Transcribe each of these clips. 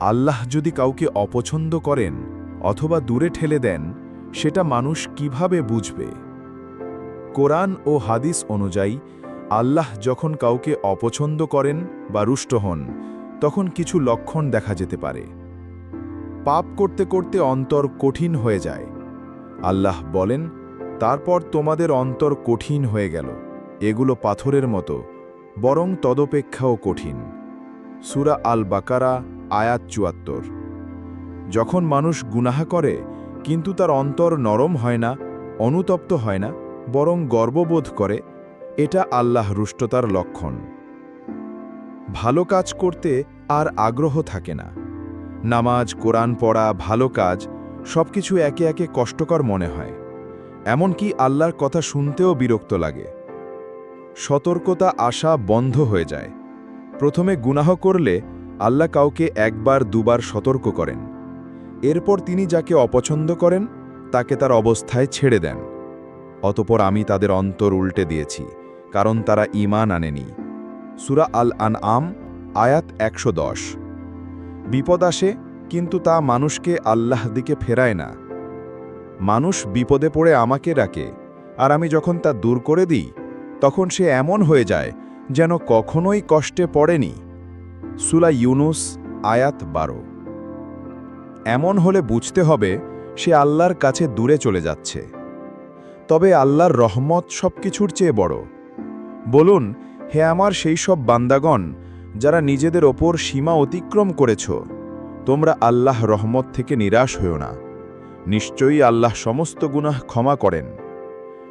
আল্লাহ যদি কাউকে অপছন্দ করেন অথবা দূরে ঠেলে দেন, সেটা মানুষ কীভাবে বুঝবে? কোরআন ও হাদিস অনুযায়ী, আল্লাহ যখন কাউকে অপছন্দ করেন বা রুষ্ট হন, তখন কিছু লক্ষণ দেখা যেতে পারে। পাপ করতে করতে অন্তর কঠিন হয়ে যায়। আল্লাহ বলেন, তারপর তোমাদের অন্তর কঠিন হয়ে গেল। এগুলো পাথরের মতো, বরং তদপেক্ষাও কঠিন। সুরা আল বাকারা আয়াত চুয়াত্তর। যখন মানুষ গুনাহা করে, কিন্তু তার অন্তর নরম হয় না, অনুতপ্ত হয় না, বরং গর্ববোধ করে, এটা আল্লাহ রুষ্টতার লক্ষণ। ভালো কাজ করতে আর আগ্রহ থাকে না। নামাজ, কোরআন পড়া, ভালো কাজ, সবকিছু একে একে কষ্টকর মনে হয়। এমনকি আল্লাহর কথা শুনতেও বিরক্ত লাগে। সতর্কতা আসা বন্ধ হয়ে যায়। প্রথমে গুনাহ করলে আল্লাহ কাউকে একবার, দুবার সতর্ক করেন। এরপর তিনি যাকে অপছন্দ করেন, তাকে তার অবস্থায় ছেড়ে দেন। অতপর আমি তাদের অন্তর উল্টে দিয়েছি, কারণ তারা ঈমান আনেনি। সুরা আল আন আম আয়াত একশো দশ। বিপদ আসে, কিন্তু তা মানুষকে আল্লাহ দিকে ফেরায় না। মানুষ বিপদে পড়ে আমাকে ডাকে, আর আমি যখন তা দূর করে দিই, তখন সে এমন হয়ে যায় যেন কখনোই কষ্টে পড়েনি। সুলা ইউনুস, আয়াত বারো। এমন হলে বুঝতে হবে সে আল্লাহর কাছে দূরে চলে যাচ্ছে। তবে আল্লাহর রহমত সব কিছুর চেয়ে বড়। বলুন, হে আমার সেই সব বান্দাগণ, যারা নিজেদের ওপর সীমা অতিক্রম করেছ, তোমরা আল্লাহ রহমত থেকে নিরাশ হও না। নিশ্চয়ই আল্লাহ সমস্ত গুনাহ ক্ষমা করেন।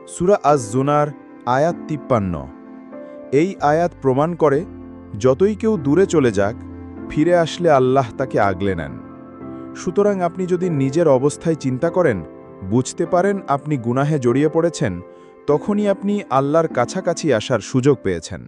সুরা আজ জুনার আয়াত তিপ্পান্ন। এই আয়াত প্রমাণ করে যতই কেউ দূরে চলে যাক, ফিরে আসলে আল্লাহ তাকে আগলে নেন। সুতরাং আপনি যদি নিজের অবস্থায় চিন্তা করেন, বুঝতে পারেন আপনি গুনাহে জড়িয়ে পড়েছেন, তখনই আপনি আল্লাহর কাছাকাছি আসার সুযোগ পেয়েছেন।